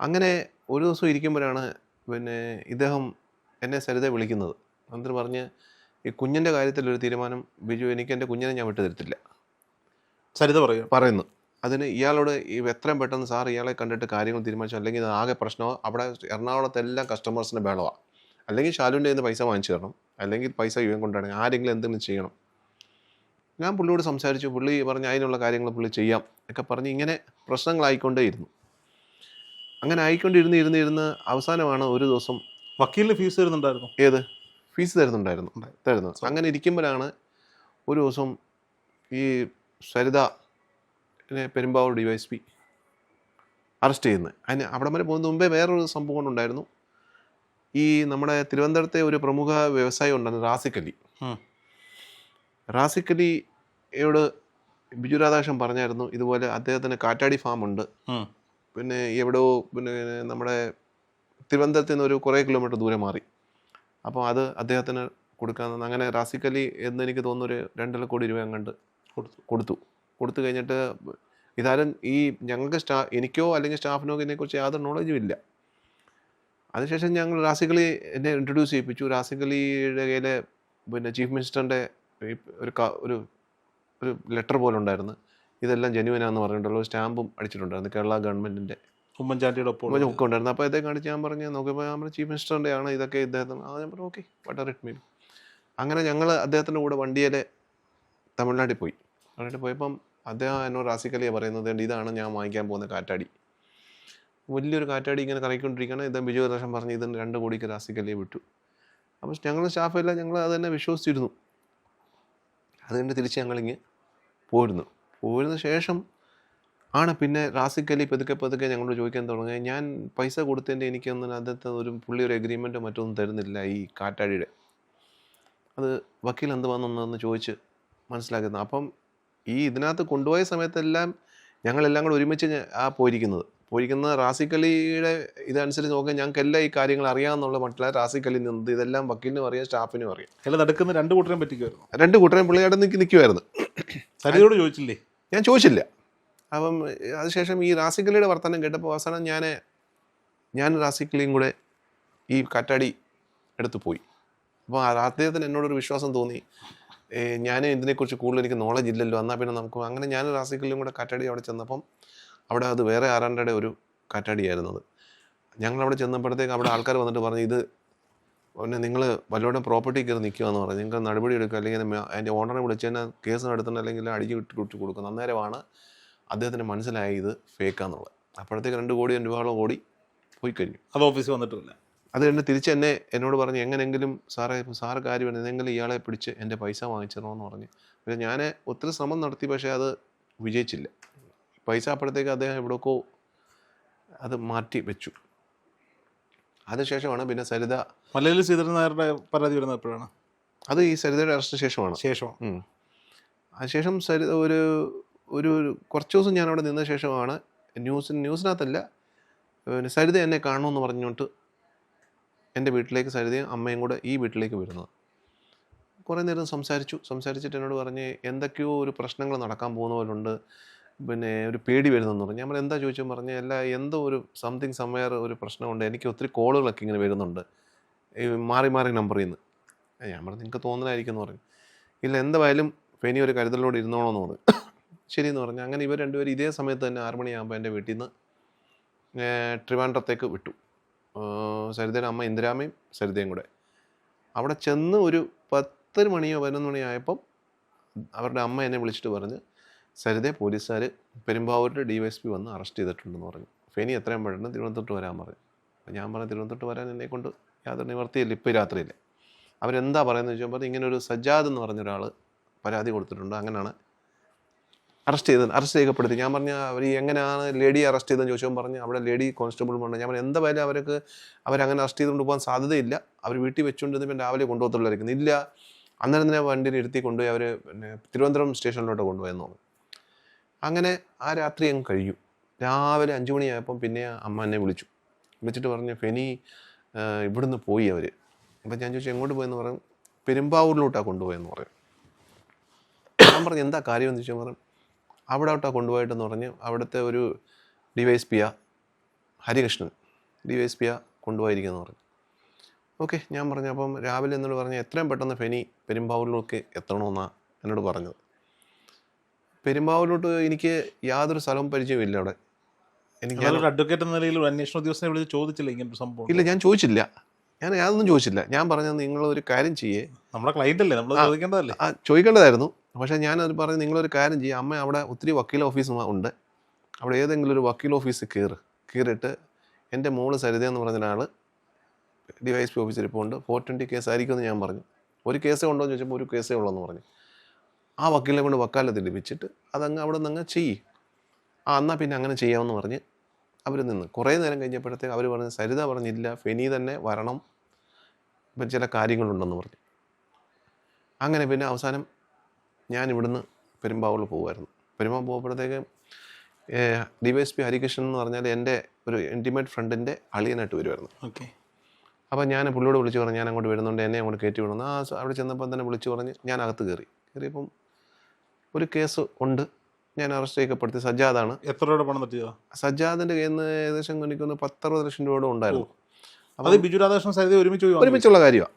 അങ്ങനെ ഒരു ദിവസം ഇരിക്കുമ്പോഴാണ് പിന്നെ ഇദ്ദേഹം എന്നെ സരിത വിളിക്കുന്നത്. എന്നിട്ട് പറഞ്ഞ് ഈ കുഞ്ഞിന്റെ കാര്യത്തിലൊരു തീരുമാനം ബിജു എനിക്ക് എന്റെ കുഞ്ഞിനെ ഞാൻ വിട്ടു തരത്തില്ല. സരിത പറയും പറയുന്നു. അതിന് ഇയാളോട് ഈ എത്രയും പെട്ടെന്ന് സാർ ഇയാളെ കണ്ടിട്ട് കാര്യങ്ങൾ തീരുമാനിച്ചു അല്ലെങ്കിൽ ആകെ പ്രശ്നമോ അവിടെ എറണാകുളത്തെല്ലാം കസ്റ്റമേഴ്സിന്റെ ബേളവാണ് ബഹളമാണ് അല്ലെങ്കിൽ ഷാലുവിന്റെ കയ്യിൽ നിന്ന് പൈസ വാങ്ങിച്ചു തരണം. അല്ലെങ്കിൽ പൈസ ഇവൻ കൊണ്ടാണ് ആരെങ്കിലും എന്തെങ്കിലും ചെയ്യണം. ഞാൻ പുള്ളിയോട് സംസാരിച്ചു. പുള്ളി പറഞ്ഞ് അതിനുള്ള കാര്യങ്ങൾ പുള്ളി ചെയ്യാം ഒക്കെ പറഞ്ഞ് ഇങ്ങനെ പ്രശ്നങ്ങളായിക്കൊണ്ടേയിരുന്നു. അങ്ങനെ ആയിക്കൊണ്ടിരുന്ന് ഇരുന്ന് ഇരുന്ന് അവസാനമാണ് ഒരു ദിവസം വക്കീലിന് ഫീസ് തരുന്നുണ്ടായിരുന്നു? ഏത്? ഫീസ് തരുന്നുണ്ടായിരുന്നു. തരുന്നു അങ്ങനെ ഇരിക്കുമ്പോഴാണ് ഒരു ദിവസം ഈ Saritha Perumbavoor D Y S P arrest ചെയ്യുന്നത്. അതിന് അവിടെ വരെ പോകുന്ന മുമ്പേ വേറൊരു സംഭവം കൊണ്ടുണ്ടായിരുന്നു. ഈ നമ്മുടെ തിരുവനന്തപുരത്തെ ഒരു പ്രമുഖ വ്യവസായി ഉണ്ടായിരുന്നു റാസിക്കലി. റാസിക്കലിയോട് ബിജു രാധാകൃഷ്ണൻ പറഞ്ഞായിരുന്നു ഇതുപോലെ അദ്ദേഹത്തിന് കാറ്റാടി ഫാം ഉണ്ട്. പിന്നെ എവിടെയോ പിന്നെ നമ്മുടെ തിരുവനന്തപുരത്ത് നിന്ന് ഒരു കുറേ കിലോമീറ്റർ ദൂരെ മാറി. അപ്പോൾ അത് അദ്ദേഹത്തിന് കൊടുക്കാമെന്ന് അങ്ങനെ റാസിക്കലി എന്ന് എനിക്ക് തോന്നുന്നു ഒരു രണ്ടര കോടി രൂപ അങ്ങോട്ട് കൊടുത്തു. കൊടുത്തു. കൊടുത്തു കഴിഞ്ഞിട്ട് ഇതാരും ഈ ഞങ്ങൾക്ക് സ്റ്റാ എനിക്കോ അല്ലെങ്കിൽ സ്റ്റാഫിനോ ഇതിനെക്കുറിച്ച് യാതൊരു നോളജും ഇല്ല. അതിനുശേഷം ഞങ്ങൾ രാസികളി എന്നെ ഇൻട്രൊഡ്യൂസ് ചെയ്യിപ്പിച്ചു. റാസിക്കലിയുടെ കയ്യിൽ പിന്നെ ചീഫ് മിനിസ്റ്ററിന്റെ ഒരു ക- ഒരു ഒരു ലെറ്റർ പോലെ ഉണ്ടായിരുന്നു. ഇതെല്ലാം ജെന്യുവനാന്ന് പറഞ്ഞിട്ടുള്ള ഒരു സ്റ്റാമ്പും അടിച്ചിട്ടുണ്ടായിരുന്നു കേരള ഗവൺമെന്റിന്റെ ഉമ്മൻചാണ്ടിയുടെ ഒപ്പം ഒക്കെ ഉണ്ടായിരുന്നു. അപ്പോൾ ഇതേ കാണിച്ച് ഞാൻ പറഞ്ഞു നോക്കിയപ്പോൾ നമ്മുടെ ചീഫ് മിനിസ്റ്ററിന്റെ ആണ് ഇതൊക്കെ ഇദ്ദേഹത്തിന്. ആ ഞാൻ പറഞ്ഞു ഓക്കെ വട്ടർ ഇറ്റ് മീൻ അങ്ങനെ ഞങ്ങൾ അദ്ദേഹത്തിന്റെ കൂടെ വണ്ടിയിൽ തമിഴ്നാട്ടിൽ പോയി. തമിഴ്നാട്ടിൽ പോയപ്പം അദ്ദേഹം എന്നോട് റാസിക്കലിയാണ് പറയുന്നത് ഇതാണ് ഞാൻ വാങ്ങിക്കാൻ പോകുന്ന കാറ്റാടി. വലിയൊരു കാറ്റാടി ഇങ്ങനെ കറങ്ങിക്കൊണ്ടിരിക്കുകയാണ്. ഇതാ ബിജു ദർശൻ പറഞ്ഞ് ഇതിന് രണ്ട് കോടിക്ക് രാസിക്കല്ലേ വിട്ടു. അപ്പോൾ ഞങ്ങൾ സ്റ്റാഫെല്ലാം ഞങ്ങൾ അത് തന്നെ വിശ്വസിച്ചിരുന്നു. അത് കഴിഞ്ഞ് തിരിച്ച് ഞങ്ങളിങ്ങ് പോയിരുന്നു പോരുന്ന ശേഷം ആണ് പിന്നെ റാസിക്കലി പതുക്കെ പതുക്കെ ഞങ്ങളോട് ചോദിക്കാൻ തുടങ്ങി ഞാൻ പൈസ കൊടുത്തതിന്റെ എനിക്കൊന്നും അതിനകത്ത് ഒരു പുള്ളി ഒരു എഗ്രിമെന്റോ മറ്റൊന്നും തരുന്നില്ല ഈ കാറ്റാടിയുടെ. അത് വക്കീൽ എന്ത് വന്നൊന്ന് ചോദിച്ച് മനസ്സിലാക്കുന്നത് അപ്പം ഈ ഇതിനകത്ത് കൊണ്ടുപോയ സമയത്തെല്ലാം ഞങ്ങളെല്ലാം കൂടെ ഒരുമിച്ച് ആ പോയിരിക്കുന്നത്. പോയിരിക്കുന്നത് റാസിക്കലിയുടെ ഇതനുസരിച്ച് നോക്കാൻ ഞങ്ങൾക്ക് എല്ലാം ഈ കാര്യങ്ങൾ അറിയാമെന്നുള്ള മട്ടില്ല. റാസിക്കലി നിന്ന് ഇതെല്ലാം വക്കീലിനും അറിയാം സ്റ്റാഫിനും അറിയാം. അല്ല നടക്കുന്ന രണ്ട് കൂട്ടരെയും പറ്റിക്കുമായിരുന്നു രണ്ട് കൂട്ടരെയും പുള്ളിയുടെ നിൽക്കി നിൽക്കുമായിരുന്നു സരിതയോട് ചോദിച്ചില്ലേ? ഞാൻ ചോദിച്ചില്ല. അപ്പം അതിനുശേഷം ഈ റാസിക്കലിയുടെ വർത്തമാനം കേട്ടപ്പോൾ അവസാനം ഞാൻ ഞാൻ റാസിക്കലിയും കൂടെ ഈ കാറ്റാടി എടുത്ത് പോയി. അപ്പോൾ അദ്ദേഹത്തിന് എന്നോടൊരു വിശ്വാസം തോന്നി. ഞാൻ ഇതിനെക്കുറിച്ച് കൂടുതൽ എനിക്ക് നോളജ് ഇല്ലല്ലോ എന്നാൽ പിന്നെ നമുക്ക് അങ്ങനെ ഞാൻ റാസിക്കലിയും കൂടെ കാറ്റാടി അവിടെ ചെന്നപ്പം അവിടെ അത് വേറെ ആരാണ്ടയുടെ ഒരു കാറ്റാടിയായിരുന്നത്. ഞങ്ങൾ അവിടെ ചെന്നപ്പോഴത്തേക്ക് അവിടെ ആൾക്കാർ വന്നിട്ട് പറഞ്ഞു ഇത് പിന്നെ നിങ്ങൾ വല്ലവരുടെ പ്രോപ്പർട്ടി കയറി നിൽക്കുകയെന്ന് പറഞ്ഞു. നിങ്ങൾക്ക് നടപടി എടുക്കുക. അല്ലെങ്കിൽ അതിന്റെ ഓണറെ വിളിച്ച് തന്നെ കേസ് നടത്തുന്ന അല്ലെങ്കിൽ അടിച്ച് വിട്ട് വിട്ട് കൊടുക്കും അന്നേരമാണ് അദ്ദേഹത്തിന് മനസ്സിലായ ഇത് ഫേക്കാന്നുള്ളത് അപ്പോഴത്തേക്ക് രണ്ട് കോടി രൂപയോളം ഓടി പോയി കഴിഞ്ഞു. അത് ഓഫീസിൽ വന്നിട്ടില്ല. അത് എന്നെ തിരിച്ച് എന്നെ എന്നോട് പറഞ്ഞു എങ്ങനെങ്കിലും സാറേ സാറ് കാര്യം എന്തെങ്കിലും ഇയാളെ പിടിച്ച് എന്റെ പൈസ വാങ്ങിച്ചിരണമെന്ന് പറഞ്ഞു. പക്ഷേ ഞാൻ ഒത്തിരി ശ്രമം നടത്തി പക്ഷേ അത് വിജയിച്ചില്ല. പൈസ അപ്പോഴത്തേക്ക് അദ്ദേഹം എവിടെയൊക്കെ അത് മാറ്റി വെച്ചു. അതിനുശേഷമാണ് പിന്നെ സരിത മലയിൽ ശ്രീധരൻ നായരുടെ പരാതി വരുന്നത് എപ്പോഴാണ്? അത് ഈ സരിതയുടെ അറസ്റ്റിന് ശേഷമാണ്. ശേഷം. അതിനുശേഷം സരിത ഒരു ഒരു ഒരു കുറച്ച് ദിവസം ഞാൻ അവിടെ നിന്ന ശേഷമാണ് ന്യൂസ് ന്യൂസിനകത്തല്ല പിന്നെ സരിത എന്നെ കാണണമെന്ന് പറഞ്ഞുകൊണ്ട് എന്റെ വീട്ടിലേക്ക് സരിതയും അമ്മയും കൂടെ ഈ വീട്ടിലേക്ക് വരുന്നത്. കുറേ നേരം സംസാരിച്ചു. സംസാരിച്ചിട്ട് എന്നോട് പറഞ്ഞ് എന്തൊക്കെയോ ഒരു പ്രശ്നങ്ങൾ നടക്കാൻ പോകുന്ന പോലുണ്ട്. പിന്നെ ഒരു പേടി വരുന്നെന്ന് പറഞ്ഞു. നമ്മൾ എന്താ? ചോദിച്ചു. പറഞ്ഞാൽ അല്ല എന്തോ ഒരു സംതിങ് സമയർ ഒരു പ്രശ്നമുണ്ട്. എനിക്ക് ഒത്തിരി കോളുകളൊക്കെ ഇങ്ങനെ വരുന്നുണ്ട്. ഈ മാറി മാറി നമ്പറിൽ നിന്ന്. ഞാൻ പറഞ്ഞു നിങ്ങൾക്ക് തോന്നലായിരിക്കും എന്ന് പറഞ്ഞു. ഇല്ല എന്തായാലും ഫെനി ഒരു കരുതലോടെ ഇരുന്നോണമെന്ന് പറഞ്ഞു. ശരിയെന്ന് പറഞ്ഞു. അങ്ങനെ ഇവർ രണ്ടുപേരും ഇതേ സമയത്ത് തന്നെ ആറ് മണിയാകുമ്പോൾ എന്റെ വീട്ടിൽ നിന്ന് ട്രിവാൻഡ്രത്തേക്ക് വിട്ടു. സരിതയുടെ അമ്മ ഇന്ദിരാമയും സരിതയും കൂടെ. അവിടെ ചെന്ന് ഒരു പത്ത് മണിയോ പതിനൊന്ന് മണിയോ ആയപ്പം അവരുടെ അമ്മ എന്നെ വിളിച്ചിട്ട് പറഞ്ഞ് സരിതയെ പോലീസുകാർ പെരുമ്പാവൂരിൽ ഡിവൈഎസ്പി വന്ന് അറസ്റ്റ് ചെയ്തിട്ടുണ്ടെന്ന് പറഞ്ഞു. ഫെനി എത്രയും പെട്ടെന്ന് തിരുവനന്തപുരത്ത് വരാൻ പറഞ്ഞു ഞാൻ പറഞ്ഞു തിരുവനന്തപുരത്ത് വരാൻ എന്നെ കൊണ്ട് യാതൊരു നിവർത്തിയില്ല ഇപ്പോൾ രാത്രിയില്ല അവരെന്താ പറയുന്നത് പറഞ്ഞു ഇങ്ങനെ ഒരു സജ്ജാദ് എന്ന് പറഞ്ഞ ഒരാൾ പരാതി കൊടുത്തിട്ടുണ്ട്. അങ്ങനെയാണ് അറസ്റ്റ് ചെയ്തത് അറസ്റ്റ് ചെയ്യപ്പെടുത്തി. ഞാൻ പറഞ്ഞ അവർ എങ്ങനെയാണ് ലേഡി അറസ്റ്റ് ചെയ്തതെന്ന് ചോദിച്ചപ്പോൾ പറഞ്ഞു അവിടെ ലേഡി കോൺസ്റ്റബിൾ പറഞ്ഞു ഞാൻ പറഞ്ഞു എന്തായാലും അവർക്ക് അവരങ്ങനെ അറസ്റ്റ് ചെയ്തുകൊണ്ട് പോകാൻ സാധ്യതയില്ല. അവർ വീട്ടിൽ വെച്ചുകൊണ്ടിരുന്നപ്പോൾ രാവിലെ കൊണ്ടുപോകത്തുള്ളായിരിക്കുന്നു ഇല്ല അന്നേരം തന്നെ വണ്ടിയിൽ ഇരുത്തി കൊണ്ടുപോയി അവർ പിന്നെ തിരുവനന്തപുരം സ്റ്റേഷനിലോട്ട് കൊണ്ടുപോയെന്ന് പറഞ്ഞു. അങ്ങനെ ആ രാത്രി അങ്ങ് കഴിഞ്ഞു രാവിലെ അഞ്ചു മണിയായപ്പം പിന്നെ അമ്മ എന്നെ വിളിച്ചു. വിളിച്ചിട്ട് പറഞ്ഞു ഫെനി ഇവിടുന്ന് പോയി അവർ അപ്പം ഞാൻ ചോദിച്ചു എങ്ങോട്ട് പോയെന്ന് പറയും പെരുമ്പാവൂരിലോട്ടാണ് കൊണ്ടുപോയെന്ന് പറയും ഞാൻ പറഞ്ഞു എന്താ കാര്യമെന്ന് ചോദിച്ചാൽ പറഞ്ഞു അവിടോട്ടാണ് കൊണ്ടുപോയിട്ടെന്ന് പറഞ്ഞ് അവിടുത്തെ ഒരു ഡി വൈ എസ് പിയാ ഹരികൃഷ്ണൻ ഡി വൈ എസ് പിയാ കൊണ്ടുപോയിരിക്കുന്നു പറഞ്ഞു. ഓക്കെ ഞാൻ പറഞ്ഞു അപ്പം രാവിലെ എന്നോട് പറഞ്ഞു എത്രയും പെട്ടെന്ന് ഫെനി പെരുമ്പാവൂരിലൊക്കെ എത്തണമെന്നാണ് എന്നോട് പറഞ്ഞത്. പെരുമ്പാവൂരിലോട്ട് എനിക്ക് യാതൊരു സ്ഥലവും പരിചയമില്ല അവിടെ. എനിക്ക് ഞാനൊരു അഡ്വക്കേറ്റ് എന്ന നിലയിൽ ഒരു അന്വേഷണ ഉദ്യോഗസ്ഥനെ വിളിച്ച് ചോദിച്ചില്ല ഇങ്ങനെ ഒരു സംഭവം ഇല്ല ഞാൻ ചോദിച്ചില്ല. ഞാൻ യാതൊന്നും ചോദിച്ചില്ല. ഞാൻ പറഞ്ഞത് നിങ്ങൾ ഒരു കാര്യം ചെയ്യേ. നമ്മളെ ക്ലൈന്റ് അല്ലേ? നമ്മൾ ചോദിക്കേണ്ടതല്ലേ? ആ ചോദിക്കേണ്ടതായിരുന്നു. പക്ഷേ ഞാനത് പറഞ്ഞ് നിങ്ങളൊരു കാര്യം ചെയ്യുക അമ്മ അവിടെ ഒത്തിരി വക്കീൽ ഓഫീസ് ഉണ്ട്. അവിടെ ഏതെങ്കിലും ഒരു വക്കീൽ ഓഫീസ് കയറ്. കയറിയിട്ട് എന്റെ മോൾ സരിത എന്ന് പറഞ്ഞ ഒരാൾ ഡി വൈ എസ് പി ഓഫീസിൽ ഇപ്പോൾ ഉണ്ട് ഫോർ ട്വന്റി കേസ് ആയിരിക്കുമെന്ന് ഞാൻ പറഞ്ഞു. ഒരു കേസേ ഉണ്ടോ എന്ന് ചോദിച്ചപ്പോൾ ഒരു കേസേ ഉള്ളൂ എന്ന് പറഞ്ഞു. ആ വക്കീലിനെ കൊണ്ട് വക്കാലത്ത് ലഭിച്ചിട്ട് അതങ്ങ് അവിടെ നിന്ന് അങ്ങ് ചെയ്യ്. ആ എന്നാൽ പിന്നെ അങ്ങനെ ചെയ്യാമെന്ന് പറഞ്ഞ് അവർ നിന്ന്. കുറേ നേരം കഴിഞ്ഞപ്പോഴത്തേക്ക് അവർ പറഞ്ഞ് സരിത പറഞ്ഞില്ല ഫെനി തന്നെ വരണം ഇപ്പം ചില കാര്യങ്ങളുണ്ടെന്ന് പറഞ്ഞു. അങ്ങനെ പിന്നെ അവസാനം ഞാൻ ഇവിടുന്ന് പെരുമ്പാവൂർ പോകുമായിരുന്നു. പെരുമ്പാവൂർ പോകുമ്പോഴത്തേക്ക് D Y S P Harikrishnan എന്ന് പറഞ്ഞാൽ എന്റെ ഒരു ഇന്റിമേറ്റ് ഫ്രണ്ടിന്റെ അളിയനായിട്ട് വരുമായിരുന്നു. ഓക്കെ. അപ്പോൾ ഞാൻ പുള്ളിയോട് വിളിച്ച് പറഞ്ഞു ഞാൻ അങ്ങോട്ട് വരുന്നുണ്ട് എന്നെ അങ്ങോട്ട് കയറ്റി വിടുന്നു ആ അവിടെ ചെന്നപ്പോൾ തന്നെ വിളിച്ച് പറഞ്ഞ് ഞാൻ അകത്ത് കയറി. കയറിയപ്പം ഒരു കേസ് ഉണ്ട്. ഞാൻ അറസ്റ്റ് ചെയ്യപ്പെടുത്തി. സജ്ജാദാണ്. എത്ര രൂപ പണം തട്ടിയതാ? സജ്ജാദിന്റെ കയ്യിൽ നിന്ന് ഏകദേശം എനിക്കൊന്ന് പത്തറുപത് ലക്ഷം രൂപയോടെ ഉണ്ടായിരുന്നു. അത് ബിജു രാധാകൃഷ്ണൻ സരിത ഒരുമിച്ച്. ഒരുമിച്ചുള്ള കാര്യമാണ്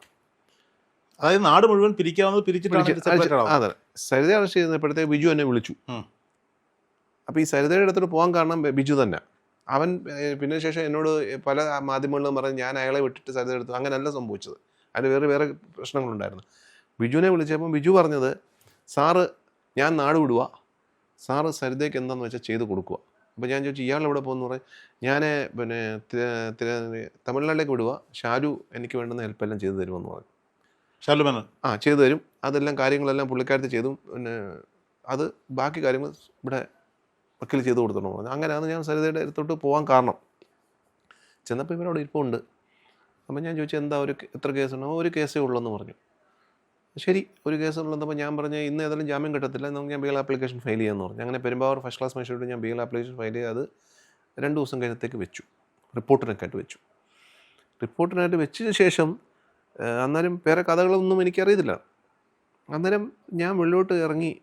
അതായത് നാട് മുഴുവൻ പിരിക്കാവുന്നത് പിരിച്ച്. അതെ സരിത അറസ്റ്റ് ചെയ്യുന്നപ്പോഴത്തേക്ക് ബിജു എന്നെ വിളിച്ചു. അപ്പോൾ ഈ സരിതയുടെ അടുത്തോട്ട് പോകാൻ കാരണം ബിജു തന്നെ. അവൻ പിന്നെ ശേഷം എന്നോട് പല മാധ്യമങ്ങളിലും പറഞ്ഞ് ഞാൻ അയാളെ വിട്ടിട്ട് സ്ഥലത്ത് എടുത്തു അങ്ങനെയല്ല സംഭവിച്ചത്. അതിന് വേറെ വേറെ പ്രശ്നങ്ങളുണ്ടായിരുന്നു. ബിജുവിനെ വിളിച്ചപ്പം ബിജു പറഞ്ഞത് സാറ് ഞാൻ നാട് വിടുക സാറ് സരിതയ്ക്ക് എന്താണെന്ന് വെച്ചാൽ ചെയ്ത് കൊടുക്കുക അപ്പോൾ ഞാൻ ചോദിച്ചു ഇയാൾ എവിടെ പോകുന്നു പറയും ഞാൻ പിന്നെ തമിഴ്നാട്ടിലേക്ക് വിടുക ഷാരു എനിക്ക് വേണ്ടുന്ന ഹെൽപ്പെല്ലാം ചെയ്തു തരുമെന്ന് പറഞ്ഞു. ശാലുമേനൻ ആ ചെയ്തു തരും. അതെല്ലാം കാര്യങ്ങളെല്ലാം പുള്ളിക്കാരത്തിൽ ചെയ്തു. പിന്നെ അത് ബാക്കി കാര്യങ്ങൾ ഇവിടെ വക്കീൽ ചെയ്ത് കൊടുത്തോളൂ പറഞ്ഞു അങ്ങനെയാണ് ഞാൻ സരിതയുടെ അടുത്തോട്ട് പോകാൻ കാരണം. ചെന്നപ്പോൾ ഇവരവിടെ ഇരിപ്പുണ്ട് അപ്പം ഞാൻ ചോദിച്ചു എന്താ ഒരു എത്ര കേസുണ്ടോ? ഒരു കേസേ ഉള്ളൂ പറഞ്ഞു. ശരി ഒരു കേസ് ഉള്ളപ്പോൾ ഞാൻ പറഞ്ഞു ഇന്ന് ഏതായാലും ജാമ്യം കിട്ടത്തില്ല. നമുക്ക് ഞാൻ ബിൽ ആപ്ലിക്കേഷൻ ഫയൽ ചെയ്യാമെന്ന് പറഞ്ഞു. അങ്ങനെ പെരുമ്പാവൂർ ഫസ്റ്റ് ക്ലാസ് മനുഷ്യരോട് ഞാൻ ബിൽ ആപ്ലിക്കേഷൻ ഫയൽ ചെയ്ത് അത് രണ്ട് ദിവസം കഴിഞ്ഞത്തേക്ക് വെച്ചു. റിപ്പോർട്ടിനൊക്കെ ആയിട്ട് വെച്ചു. റിപ്പോർട്ടിനായിട്ട് വെച്ചതിന് ശേഷം അന്നേരം വേറെ കഥകളൊന്നും എനിക്കറിയത്തില്ല. അന്നേരം ഞാൻ വെള്ളോട്ട് ഇറങ്ങി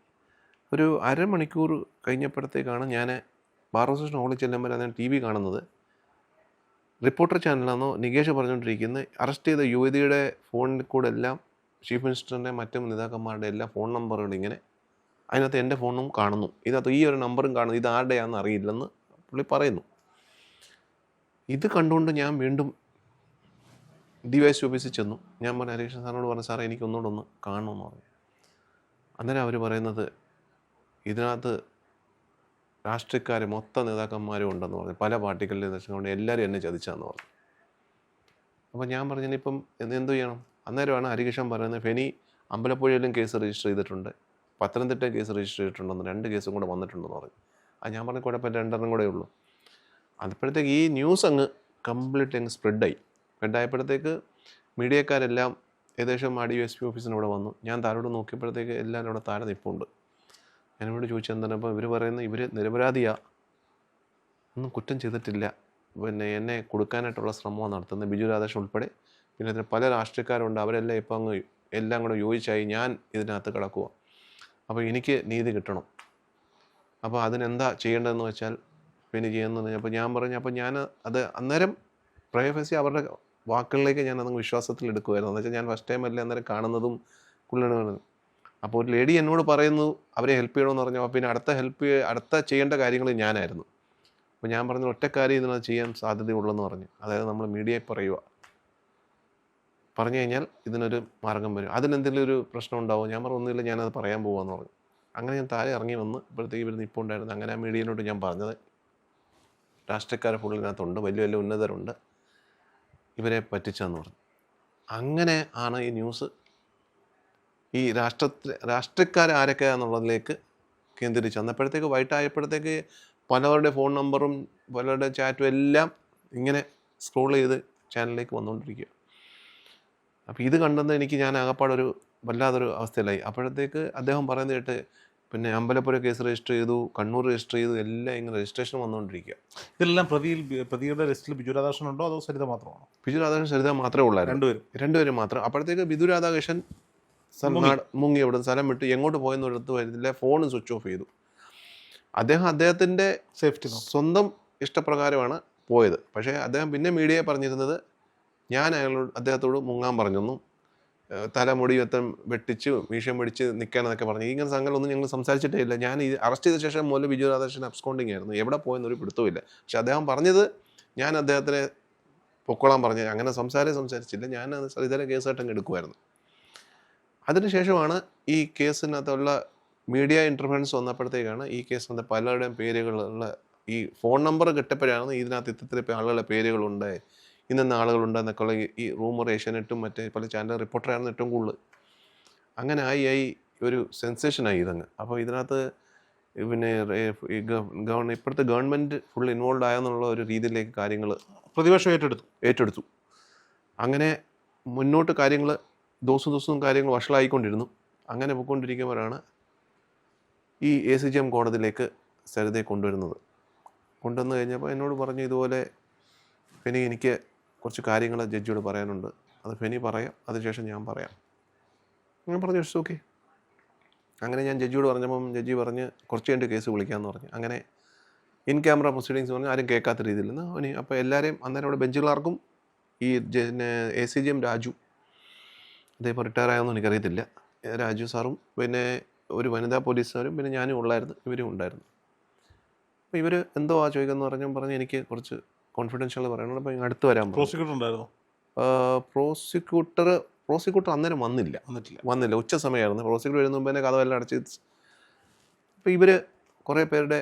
ഒരു അരമണിക്കൂർ കഴിഞ്ഞപ്പോഴത്തേക്കാണ് ഞാൻ ബാർ അസോസിയേഷൻ ഹോളിൽ ചെല്ലുമ്പോൾ ഞാൻ ടി വി കാണുന്നത്. റിപ്പോർട്ടർ ചാനലാണോ നികേഷ് പറഞ്ഞുകൊണ്ടിരിക്കുന്നത്. അറസ്റ്റ് ചെയ്ത യുവതിയുടെ ഫോണിൽ കൂടെ എല്ലാം ചീഫ് മിനിസ്റ്ററിന്റെ മറ്റും നേതാക്കന്മാരുടെ എല്ലാ ഫോൺ നമ്പറുകൾ ഇങ്ങനെ അതിനകത്ത് എന്റെ ഫോണും കാണുന്നു. ഇതിനകത്ത് ഈ ഒരു നമ്പറും കാണുന്നു. ഇത് ആരുടെയാണെന്ന് അറിയില്ലെന്ന് പുള്ളി പറയുന്നു. ഇത് കണ്ടുകൊണ്ട് ഞാൻ വീണ്ടും ഡി വൈ എസ് ഓഫീസിൽ ചെന്നു. ഞാൻ പറഞ്ഞു ഹരികൃഷ്ണൻ സാറിനോട് പറഞ്ഞു സാറേ എനിക്ക് ഒന്നുകൂടെ ഒന്ന് കാണണമെന്ന് പറഞ്ഞു. അന്നേരം അവർ പറയുന്നത് ഇതിനകത്ത് രാഷ്ട്രീയക്കാർ മൊത്ത നേതാക്കന്മാരും ഉണ്ടെന്ന് പറഞ്ഞു. പല പാർട്ടികളിലെ നേതാക്കളുണ്ട് എല്ലാവരും എന്നെ ചതിച്ചാന്ന് പറഞ്ഞു. അപ്പോൾ ഞാൻ പറഞ്ഞു ഇനിയിപ്പം എന്ത് എന്തു ചെയ്യണം? അന്നേരമാണ് ഹരികൃഷ്ണൻ പറയുന്നത് ഫെനി അമ്പലപ്പുഴയിലും കേസ് രജിസ്റ്റർ ചെയ്തിട്ടുണ്ട്. പത്തനംതിട്ട കേസ് രജിസ്റ്റർ ചെയ്തിട്ടുണ്ടെന്ന്. രണ്ട് കേസും കൂടെ വന്നിട്ടുണ്ടെന്ന് പറഞ്ഞു. ആ ഞാൻ പറഞ്ഞ കുഴപ്പമില്ല രണ്ടെണ്ണം കൂടെ ഉള്ളൂ. അപ്പോഴത്തേക്ക് ഈ ന്യൂസ് അങ്ങ് കംപ്ലീറ്റ് അങ്ങ് സ്പ്രെഡായി. സ്പ്രെഡായപ്പോഴത്തേക്ക് മീഡിയക്കാരെല്ലാം ഏകദേശം ആ ഡി എസ് പി ഓഫീസിന് ഇവിടെ വന്നു. ഞാൻ താരോട് നോക്കിയപ്പോഴത്തേക്ക് എല്ലാവരും അവിടെ താഴെ നിൽപ്പുണ്ട് ഞാനിവിടെ ചോദിച്ചു എന്താണ്? അപ്പോൾ ഇവർ പറയുന്നത് ഇവർ നിരപരാധിയാണ് ഒന്നും കുറ്റം ചെയ്തിട്ടില്ല. പിന്നെ എന്നെ കൊടുക്കാനായിട്ടുള്ള ശ്രമമാണ് നടത്തുന്നത്. ബിജു രാധാകൃഷ്ണൻ ഉൾപ്പെടെ. പിന്നെ ഇതിന് പല രാഷ്ട്രീയക്കാരുണ്ട്. അവരെല്ലാം ഇപ്പോൾ അങ്ങ് എല്ലാം കൂടെ യോജിച്ചായി ഞാൻ ഇതിനകത്ത് കിടക്കുക അപ്പോൾ എനിക്ക് നീതി കിട്ടണം. അപ്പോൾ അതിനെന്താ ചെയ്യേണ്ടതെന്ന് വെച്ചാൽ പിന്നെ ചെയ്യുന്നത് അപ്പോൾ ഞാൻ പറഞ്ഞു അപ്പോൾ ഞാൻ അത് അന്നേരം പ്രൈവസി അവരുടെ വാക്കുകളിലേക്ക് ഞാൻ അതങ്ങ് വിശ്വാസത്തിൽ എടുക്കുമായിരുന്നു എന്ന് വെച്ചാൽ ഞാൻ ഫസ്റ്റ് ടൈം അല്ലേ അന്നേരം കാണുന്നതും കുള്ളണ അപ്പോൾ ഒരു ലേഡി എന്നോട് പറയുന്നു അവരെ ഹെൽപ്പ് ചെയ്യണമെന്ന് പറഞ്ഞപ്പോൾ പിന്നെ അടുത്ത ഹെൽപ്പ് അടുത്ത ചെയ്യേണ്ട കാര്യങ്ങൾ ഞാനായിരുന്നു. അപ്പോൾ ഞാൻ പറഞ്ഞു ഒറ്റ കാര്യം ഇതിനകത്ത് ചെയ്യാൻ സാധ്യതയുള്ളെന്ന് പറഞ്ഞു. അതായത് നമ്മൾ മീഡിയയിൽ പറയുക. പറഞ്ഞു കഴിഞ്ഞാൽ ഇതിനൊരു മാർഗം വരും. അതിനെന്തെങ്കിലും ഒരു പ്രശ്നം ഉണ്ടാവും? ഞാൻ പറഞ്ഞു ഒന്നുമില്ല ഞാനത് പറയാൻ പോകാമെന്ന് പറഞ്ഞു. അങ്ങനെ ഞാൻ താഴെ ഇറങ്ങി വന്ന് ഇപ്പോഴത്തേക്ക് ഇവർ ഉണ്ടായിരുന്നു. അങ്ങനെ ആ മീഡിയയിലോട്ട് ഞാൻ പറഞ്ഞത്. രാഷ്ട്രീയക്കാരെ ഫുള്ളിനകത്തുണ്ട് വലിയ വലിയ ഉന്നതരുണ്ട്. ഇവരെ പറ്റിച്ചെന്ന് പറഞ്ഞു. അങ്ങനെ ആണ് ഈ ന്യൂസ് ഈ രാഷ്ട്ര രാഷ്ട്രീയക്കാർ ആരൊക്കെയാണെന്നുള്ളതിലേക്ക് കേന്ദ്രീകരിച്ചു അന്നപ്പോഴത്തേക്ക് വൈകിട്ടായപ്പോഴത്തേക്ക് പലവരുടെ ഫോൺ നമ്പറും പലരുടെ ചാറ്റും എല്ലാം ഇങ്ങനെ സ്ക്രോൾ ചെയ്ത് ചാനലിലേക്ക് വന്നുകൊണ്ടിരിക്കുക. അപ്പോൾ ഇത് കണ്ടെന്ന് എനിക്ക് ഞാൻ ആകപ്പാടൊരു വല്ലാതൊരു അവസ്ഥയിലായി. അപ്പോഴത്തേക്ക് അദ്ദേഹം പറയുന്നത് കേട്ട് പിന്നെ അമ്പലപ്പുര കേസ് രജിസ്റ്റർ ചെയ്തു കണ്ണൂർ രജിസ്റ്റർ ചെയ്തു എല്ലാം ഇങ്ങനെ രജിസ്ട്രേഷൻ വന്നുകൊണ്ടിരിക്കുക. ഇതെല്ലാം പ്രതിയിൽ പ്രതിയുടെ ലിസ്റ്റിൽ ബിജു രാധാകൃഷ്ണൻ ഉണ്ടോ അതോ സരിത മാത്രമാണോ? ബിജു രാധാകൃഷ്ണൻ സരിത മാത്രമേ ഉള്ളായിരുന്നു. രണ്ടുപേരും. രണ്ടുപേരും മാത്രം. അപ്പോഴത്തേക്ക് ബിജു രാധാകൃഷ്ണൻ സ്ഥലം മുങ്ങി. എവിടെ? അവിടെ സ്ഥലം വിട്ട് എങ്ങോട്ട് പോയെന്ന് എടുത്ത് വരുന്നില്ല. ഫോണും സ്വിച്ച് ഓഫ് ചെയ്തു. അദ്ദേഹം അദ്ദേഹത്തിന്റെ സേഫ്റ്റി സ്വന്തം ഇഷ്ടപ്രകാരമാണ് പോയത്. പക്ഷേ അദ്ദേഹം പിന്നെ മീഡിയയെ പറഞ്ഞിരുന്നത് ഞാൻ അയാളോട് അദ്ദേഹത്തോട് മുങ്ങാൻ പറഞ്ഞൊന്നും തല തലമുടി വെത്തം വെട്ടിച്ച് മീശം പിടിച്ച് നിൽക്കാനെന്നൊക്കെ പറഞ്ഞു. ഇങ്ങനെ സംഘങ്ങളൊന്നും ഞങ്ങൾ സംസാരിച്ചിട്ടേ ഇല്ല. ഞാൻ ഈ അറസ്റ്റ് ചെയ്ത ശേഷം മുതൽ ബിജു രാധാകൃഷ്ണൻ അബ്സ്കോണ്ടിങ് ആയിരുന്നു. എവിടെ പോയെന്നൊരു പിടുത്തമില്ല പക്ഷെ അദ്ദേഹം പറഞ്ഞത് ഞാൻ അദ്ദേഹത്തിനെ പൊക്കോളാൻ പറഞ്ഞു. അങ്ങനെ സംസാരം സംസാരിച്ചില്ല. ഞാൻ ഇതര കേസായിട്ട് അങ്ങ് എടുക്കുമായിരുന്നു. അതിനുശേഷമാണ് ഈ കേസിനകത്തുള്ള മീഡിയ ഇന്റർഫറൻസ് വന്നപ്പോഴത്തേക്കാണ് ഈ കേസ് വന്ന പലരുടെയും പേരുകളുള്ള ഈ ഫോൺ നമ്പർ കിട്ടപ്പോഴാണ് ഇതിനകത്ത് ഇത്തരത്തിൽ ആളുകളുടെ പേരുകളുണ്ട് ഇന്നെന്ന ആളുകളുണ്ട് എന്നൊക്കെയുള്ള ഈ- ഈ റൂമർ ഏഷ്യാനെറ്റും മറ്റേ പല ചാനൽ റിപ്പോർട്ടറായിരുന്നു ഏറ്റവും കൂടുതൽ. അങ്ങനെ ആയി ആയി ഒരു സെൻസേഷനായി ഇതങ്ങ്. അപ്പോൾ ഇതിനകത്ത് പിന്നെ ഗവൺ ഇപ്പോഴത്തെ ഗവൺമെന്റ് ഫുൾ ഇൻവോൾവ് ആയെന്നുള്ള ഒരു രീതിയിലേക്ക് കാര്യങ്ങൾ പ്രതിപക്ഷം ഏറ്റെടുത്തു. ഏറ്റെടുത്തു. അങ്ങനെ മുന്നോട്ട് കാര്യങ്ങൾ ദിവസം ദിവസവും കാര്യങ്ങൾ വഷളായിക്കൊണ്ടിരുന്നു. അങ്ങനെ പോയിക്കൊണ്ടിരിക്കുമ്പോഴാണ് ഈ എ സി ജി എം കോടതിയിലേക്ക് സരിതയെ കൊണ്ടുവരുന്നത്. കൊണ്ടുവന്നു കഴിഞ്ഞപ്പോൾ എന്നോട് പറഞ്ഞു ഇതുപോലെ ഫെനി എനിക്ക് കുറച്ച് കാര്യങ്ങൾ ജഡ്ജിയോട് പറയാനുണ്ട്. അത് ഫെനി പറയാം അതിനുശേഷം ഞാൻ പറയാം. ഞാൻ പറഞ്ഞു ഇറ്റ്സ് ഓക്കെ. അങ്ങനെ ഞാൻ ജഡ്ജിയോട് പറഞ്ഞപ്പം ജഡ്ജി പറഞ്ഞ് കുറച്ച് കഴിഞ്ഞിട്ട് കേസ് വിളിക്കാമെന്ന് പറഞ്ഞു. അങ്ങനെ ഇൻ ക്യാമറ പ്രൊസീഡിങ്സ് പറഞ്ഞാൽ ആരും കേൾക്കാത്ത രീതിയിൽ. നിന്ന് ഇനി അപ്പോൾ എല്ലാവരെയും അന്നേരം അവിടെ ബെഞ്ചുകളാർക്കും ഈ A C G M Raju അദ്ദേഹം റിട്ടയർ ആയെന്ന് എനിക്കറിയത്തില്ല രാജു സാറും പിന്നെ ഒരു വനിതാ പോലീസുകാരും പിന്നെ ഞാനും ഉള്ളായിരുന്നു ഇവരും ഉണ്ടായിരുന്നു. അപ്പോൾ ഇവർ എന്തോ ആ ചോദിക്കുന്നത് പറഞ്ഞു പറഞ്ഞ് എനിക്ക് കുറച്ച് കോൺഫിഡൻഷ്യൽ പറയാനുണ്ട് അപ്പോൾ അടുത്ത് വരാൻ പ്രോസിക്യൂട്ടർ ഉണ്ടായിരുന്നു? പ്രോസിക്യൂട്ടർ പ്രോസിക്യൂട്ടർ അന്നേരം വന്നില്ല. വന്നിട്ടില്ല. വന്നില്ല. ഉച്ച സമയമായിരുന്നു. പ്രോസിക്യൂട്ടർ വരുന്ന മുമ്പ് തന്നെ കഥവെല്ലാം അടച്ച് അപ്പോൾ ഇവർ കുറേ പേരുടെ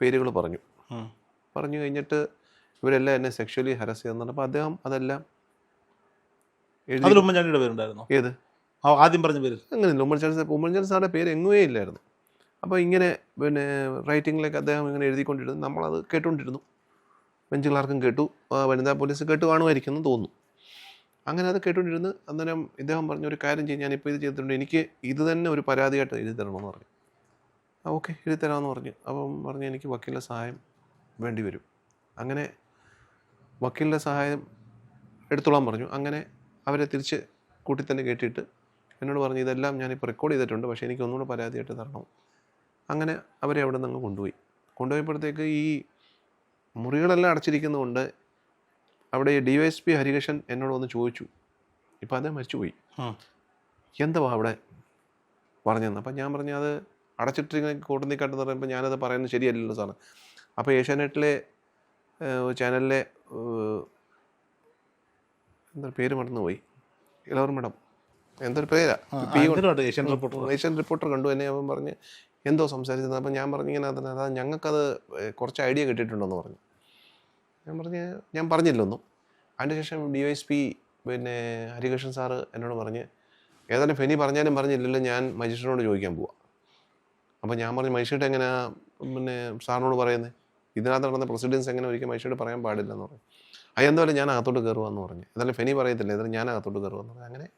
പേരുകൾ പറഞ്ഞു. പറഞ്ഞു കഴിഞ്ഞിട്ട് ഇവരെല്ലാം എന്നെ സെക്ഷലി ഹരസ് ചെയ്യുന്നുണ്ട്. അപ്പോൾ അദ്ദേഹം അതെല്ലാം അതിൽ ഉമ്മൻചാണ്ടിയുടെ പേരുണ്ടായിരുന്നു? ഏത്? ആദ്യം പറഞ്ഞ പേര് അങ്ങനെയല്ല ഉമ്മൻചാണ്ടി ഉമ്മൻചാണ്ടി സാറിന്റെ പേര് എങ്ങുമേ ഇല്ലായിരുന്നു. അപ്പോൾ ഇങ്ങനെ പിന്നെ റൈറ്റിങ്ങിലേക്ക് അദ്ദേഹം ഇങ്ങനെ എഴുതിക്കൊണ്ടിരുന്നു. നമ്മളത് കേട്ടുകൊണ്ടിരുന്നു ബെഞ്ച് ക്ലാർക്കും കേട്ടു വനിതാ പോലീസ് കേട്ട് കാണുമായിരിക്കും എന്ന് തോന്നുന്നു. അങ്ങനെ അത് കേട്ടുകൊണ്ടിരുന്നു അന്നേരം ഇദ്ദേഹം പറഞ്ഞു ഒരു കാര്യം ചെയ്യും. ഞാനിപ്പോൾ ഇത് ചെയ്തിട്ടുണ്ട്. എനിക്ക് ഇത് തന്നെ ഒരു പരാതിയായിട്ട് എഴുതി തരണമെന്ന് പറഞ്ഞു. ആ ഓക്കെ എഴുതി തരാമെന്ന് പറഞ്ഞു. അപ്പം പറഞ്ഞു എനിക്ക് വക്കീലിന്റെ സഹായം വേണ്ടി വരും. അങ്ങനെ വക്കീലിന്റെ സഹായം എടുത്തോളാൻ പറഞ്ഞു. അങ്ങനെ അവരെ തിരിച്ച് കൂട്ടി തന്നെ കേട്ടിട്ട് എന്നോട് പറഞ്ഞു ഇതെല്ലാം ഞാനിപ്പോൾ റെക്കോർഡ് ചെയ്തിട്ടുണ്ട് പക്ഷേ എനിക്ക് ഒന്നുകൂടെ പരാതിയായിട്ട് തരണം. അങ്ങനെ അവരെ അവിടെ നിന്ന് കൊണ്ടുപോയി. കൊണ്ടുപോയപ്പോഴത്തേക്ക് ഈ മുറികളെല്ലാം അടച്ചിരിക്കുന്നതുകൊണ്ട് അവിടെ D Y S P Harikrishnan എന്നോട് വന്ന് ചോദിച്ചു. ഇപ്പം അതേ മരിച്ചുപോയി. എന്തുവാ അവിടെ പറഞ്ഞതെന്ന്? അപ്പം ഞാൻ പറഞ്ഞു അത് അടച്ചിട്ടിരിക്കുന്ന കൂട്ടുന്നിക്കാട്ടെന്ന് പറയുമ്പോൾ ഞാനത് പറയുന്നത് ശരിയല്ലല്ലോ സാറ്. അപ്പോൾ ഏഷ്യാനെറ്റിലെ ചാനലിലെ എന്താ പേര് മറന്നുപോയി. ഇളവർ മേഡം എന്തൊരു പേരാ? Asian reporter? ഏഷ്യൻ റിപ്പോർട്ടർ കണ്ടു എന്നെ അവൻ പറഞ്ഞ് എന്തോ സംസാരിച്ചത് അപ്പം ഞാൻ പറഞ്ഞു ഇങ്ങനെ അതിന് അതാ ഞങ്ങൾക്കത് കുറച്ച് ഐഡിയ കിട്ടിയിട്ടുണ്ടെന്ന് പറഞ്ഞു. ഞാൻ പറഞ്ഞ് ഞാൻ പറഞ്ഞില്ലൊന്നും. അതിന്റെ ശേഷം ഡി വൈ എസ് പി പിന്നെ ഹരികൃഷ്ണൻ സാറ് എന്നോട് പറഞ്ഞ് ഏതായാലും ഫെനി പറഞ്ഞാലും പറഞ്ഞില്ലല്ലോ ഞാൻ മജിസ്ട്രേറ്റിനോട് ചോദിക്കാൻ പോവാം. അപ്പോൾ ഞാൻ പറഞ്ഞു മജിസ്ട്രേറ്റ് എങ്ങനെയാ പിന്നെ സാറിനോട് പറയുന്നത് ഇതിനകത്ത് നടന്ന പ്രസിഡൻസ് എങ്ങനെ ഒരിക്കലും മജിസ്ട്രേറ്റ് പറയാൻ പാടില്ല എന്ന് പറഞ്ഞു. അതെന്തായാലും ഞാൻ അകത്തോട്ട് കയറുവാന്ന് പറഞ്ഞു. എന്നാലും ഫെനി പറയത്തില്ല. എന്നാലും ഞാൻ അകത്തോട്ട് കയറുവാന്ന് പറഞ്ഞു. അങ്ങനെ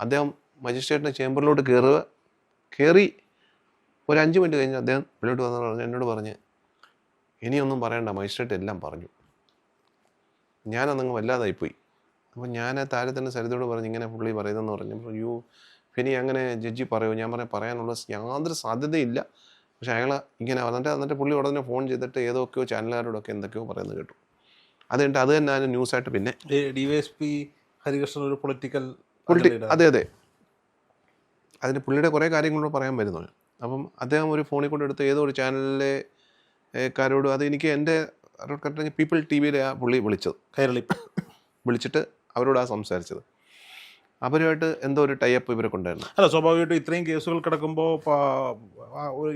അദ്ദേഹം മജിസ്ട്രേറ്റിന്റെ ചേംബറിലോട്ട് കയറുക കയറി ഒരു അഞ്ച് മിനിറ്റ് കഴിഞ്ഞ് അദ്ദേഹം വെളിയോട്ട് വന്ന് പറഞ്ഞു എന്നോട് പറഞ്ഞ് ഇനിയൊന്നും പറയണ്ട. മജിസ്ട്രേറ്റ് എല്ലാം പറഞ്ഞു. ഞാനന്നങ്ങ് വല്ലാതായിപ്പോയി. അപ്പോൾ ഞാൻ താരത്തിന്റെ തന്നെ സരിതയോട് പറഞ്ഞു ഇങ്ങനെ പുള്ളി പറയുന്നതെന്ന് പറഞ്ഞു. യു ഫെനി അങ്ങനെ ജഡ്ജി പറയുമോ ഞാൻ പറയാം പറയാനുള്ള യാതൊരു സാധ്യതയില്ല. പക്ഷേ അയാൾ ഇങ്ങനെ എന്നിട്ട് എന്നിട്ട് പുള്ളി ഉടനെ ഫോൺ ചെയ്തിട്ട് ഏതൊക്കെയോ ചാനലുകാരോടൊക്കെ എന്തൊക്കെയോ പറയുന്നത് കേട്ടു. അത് കഴിഞ്ഞിട്ട് അത് തന്നെ ന്യൂസ് ആയിട്ട് പിന്നെ D Y S P Harikrishnan ഒരു പൊളിറ്റിക്കൽ അതെ അതെ. അതിന് പുള്ളിയുടെ കുറേ കാര്യങ്ങളോട് പറയാൻ വരുന്നു. അപ്പം അദ്ദേഹം ഒരു ഫോണിൽ കൊണ്ട് എടുത്ത് ഏതോ ഒരു ചാനലിലെ കാരോട് അത് എനിക്ക് എന്റെ പീപ്പിൾ ടി വിയിലെ ആ പുള്ളി വിളിച്ചത്. കൈരളി. വിളിച്ചിട്ട് അവരോട് ആ സംസാരിച്ചത്. അവരുമായിട്ട് എന്തോ ഒരു ടൈപ്പ് ഇവരൊക്കെ ഉണ്ടായിരുന്നു അല്ല സ്വാഭാവികമായിട്ടും ഇത്രയും കേസുകൾ കിടക്കുമ്പോൾ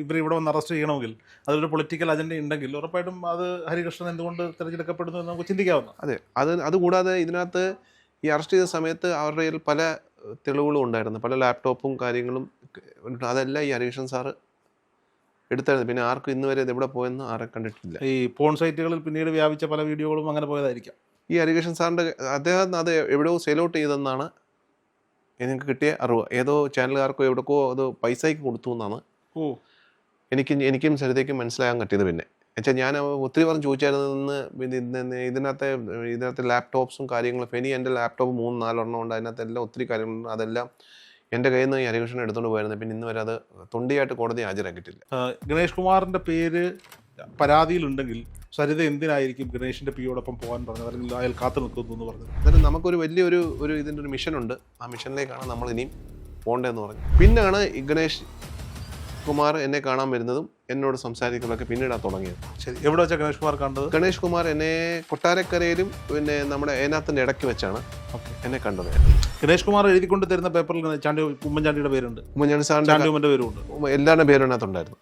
ഇവർ ഇവിടെ വന്ന് അറസ്റ്റ് ചെയ്യണമെങ്കിൽ അതൊരു പൊളിറ്റിക്കൽ അജണ്ട ഉണ്ടെങ്കിൽ ഉറപ്പായിട്ടും അത് ഹരികൃഷ്ണൻ എന്തുകൊണ്ട് തിരഞ്ഞെടുക്കപ്പെടുന്നു എന്ന് നമുക്ക് ചിന്തിക്കാവുന്ന അതെ അത് അതുകൂടാതെ ഇതിനകത്ത് ഈ അറസ്റ്റ് ചെയ്ത സമയത്ത് അവരുടെ കയ്യിൽ പല തെളിവുകളും ഉണ്ടായിരുന്നു. പല ലാപ്ടോപ്പും കാര്യങ്ങളും അതല്ല ഈ ഹരികൃഷ്ണൻ സാറ് എടുത്തായിരുന്നു. പിന്നെ ആർക്കും ഇന്ന് വരെ ഇതെവിടെ എവിടെ പോയെന്ന് ആരെ കണ്ടിട്ടില്ല. ഈ പോൺ സൈറ്റുകളിൽ പിന്നീട് വ്യാപിച്ച പല വീഡിയോകളും അങ്ങനെ പോയതായിരിക്കാം. ഈ ഹരികൃഷ്ണൻ സാറിന്റെ അദ്ദേഹം അത് എവിടെയോ സെലോട്ട് ഔട്ട് ചെയ്തെന്നാണ് എനിക്ക് കിട്ടിയ അറിവ് ഏതോ ചാനലുകാർക്കോ എവിടെക്കോ അത് പൈസയ്ക്ക് കൊടുത്തു എന്നാണ്. ഓ. എനിക്ക് എനിക്കും സരിതയ്ക്കും മനസ്സിലാകാൻ പറ്റിയത് പിന്നെ. എന്നുവെച്ചാൽ ഞാൻ ഒത്തിരി പറഞ്ഞ് ചോദിച്ചായിരുന്നു ഇതിനകത്തെ ഇതിനകത്തെ ലാപ്ടോപ്സും കാര്യങ്ങളും ഫെനി എന്റെ ലാപ്ടോപ്പ് മൂന്ന് നാലെണ്ണം ഉണ്ട് അതിനകത്ത് എല്ലാം ഒത്തിരി കാര്യങ്ങളുണ്ട് അതെല്ലാം എന്റെ കയ്യിൽ നിന്ന് ഈ ഹരികൃഷ്ണൻ എടുത്തുകൊണ്ട് പോയിരുന്നു പിന്നെ ഇന്ന് വരെ അത് തൊണ്ടിയായിട്ട് കോടതി ഹാജരാക്കിയിട്ടില്ല. ഗണേഷ് കുമാറിന്റെ പേര് പരാതിയിലുണ്ടെങ്കിൽ സരിത എന്തിനായിരിക്കും ഗണേഷിന്റെ പിയോടൊപ്പം പോകാൻ പറഞ്ഞത്? അല്ലെങ്കിൽ അയാൾ കാത്തു നിൽക്കുന്നു എന്ന് പറഞ്ഞത്? എന്നാലും നമുക്കൊരു വലിയൊരു ഒരു ഇതിന്റെ ഒരു മിഷനുണ്ട്. ആ മിഷനിലേക്കാണ് നമ്മൾ ഇനിയും പോകേണ്ടതെന്ന് പറഞ്ഞു പിന്നാണ് ഗണേഷ് കുമാർ എന്നെ കാണാൻ വരുന്നതും എന്നോട് സംസാരിക്കുന്നതൊക്കെ പിന്നീടാണ് തുടങ്ങിയത്. ശരി. എവിടെ വെച്ചാൽ ഗണേഷ് കുമാർ കണ്ടത്? ഗണേഷ് കുമാർ എന്നെ കൊട്ടാരക്കരയിലും പിന്നെ നമ്മുടെ ഏനാത്തിന്റെ ഇടയ്ക്ക് വെച്ചാണ് എന്നെ കണ്ടത്. ഗണേഷ് കുമാർ എഴുതിക്കൊണ്ട് തരുന്ന പേപ്പറിൽ ചാണ്ടി ഉമ്മൻചാണ്ടിയുടെ പേരുണ്ട്. ഉമ്മൻചാണ്ടി സാറിന്റെ ചാണ്ടി ഉമ്മന്റെ പേരുണ്ട് എല്ലാവരുടെ പേരും അതിനകത്തുണ്ടായിരുന്നു.